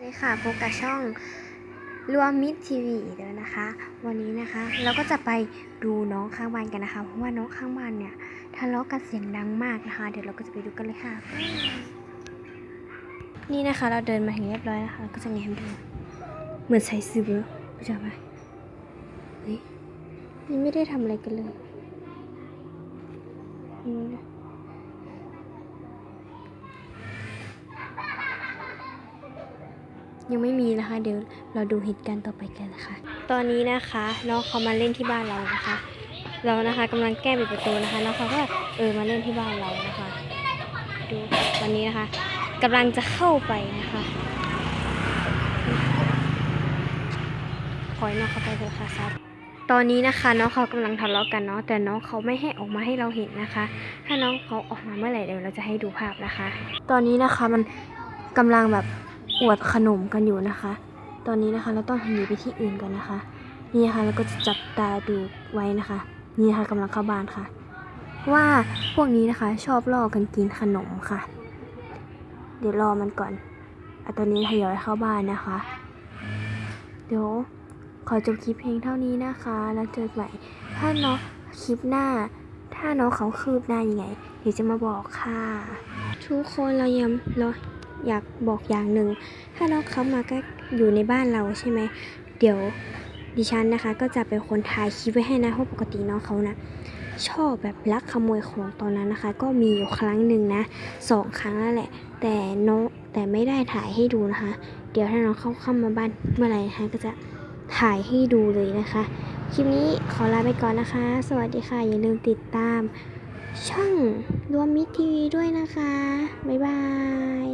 สวัสดีค่ะพบกับช่องรวมมิตรทีวีเลยนะคะ วันนี้นะคะเราก็จะไปดูน้องข้างบ้านกันนะคะ เพราะว่าน้องข้างบ้านเนี่ยทะเลาะกันเสียงดังมากนะคะ เดี๋ยวเราก็จะไปดูกันเลยค่ะ นี่นะคะ เราเดินมาถึงเรียบร้อยแล้วค่ะก็จะแง้มดูเหมือนใส่ซื้อรู้จักไหมเฮ้ยนี่ไม่ได้ทำอะไรกันเลยนี่นะ ยังไม่มีนะคะ เดี๋ยวเราดูเหตุการณ์ต่อไปกันนะคะ ตอนนี้นะคะน้องเขามาเล่นที่บ้านเรานะคะ เรานะคะกำลังแก้ปิดประตูนะคะน้องเขาก็เออมาเล่นที่บ้านเรานะคะ ดูวันนี้นะคะกำลังจะเข้าไปนะคะขอให้น้องเขาไปเถอะค่ะซับตอนนี้นะคะน้องเขากำลังทะเลาะกันเนาะแต่น้องเขาไม่ให้ออกมาให้เราเห็นนะคะ ถ้าน้องเขาออกมาเมื่อไหร่เดี๋ยวเราจะให้ดูภาพนะคะ ตอนนี้นะคะมันกำลังแบบ อวดขนมกันอยู่นะคะ ตอนนี้นะคะเราต้องหนีไปที่อื่นก่อนนะคะ นี่นะคะเราก็จะจับตาดูไว้นะคะ นี่นะคะกำลังเข้าบ้านค่ะ ว่าพวกนี้นะคะชอบล่อกันกินขนมค่ะ เดี๋ยวรอมันก่อนอะตอนนี้ทยอยเข้าบ้านนะคะ เดี๋ยวขอจบคลิปเพลงเท่านี้นะคะ แล้วเจอกันใหม่ถ้าน้องคลิปหน้า ถ้าน้องเขาคืบหน้ายังไง เดี๋ยวจะมาบอกค่ะ ทุกคนเรายังเรา อยากบอกอย่างหนึ่ง ถ้าน้องเขามาก็อยู่ในบ้านเราใช่ไหม เดี๋ยวดิฉันนะคะ ก็จะเป็นคนถ่ายคลิปไว้ให้นะเพราะปกติน้องเขานะชอบแบบลักขโมยของตอนนั้นนะคะ ก็มีอยู่ครั้งหนึ่งนะสองครั้งแล้วแหละ แต่น้องแต่ไม่ได้ถ่ายให้ดูนะคะ เดี๋ยวถ้าน้องเข้าเข้ามาบ้านเมื่อไหร่นะคะก็จะถ่ายให้ดูเลยนะคะ คลิปนี้ขอลาไปก่อนนะคะ สวัสดีค่ะ อย่าลืมติดตาม ช่องรวมมิตรทีวีด้วยนะคะ บ๊ายบาย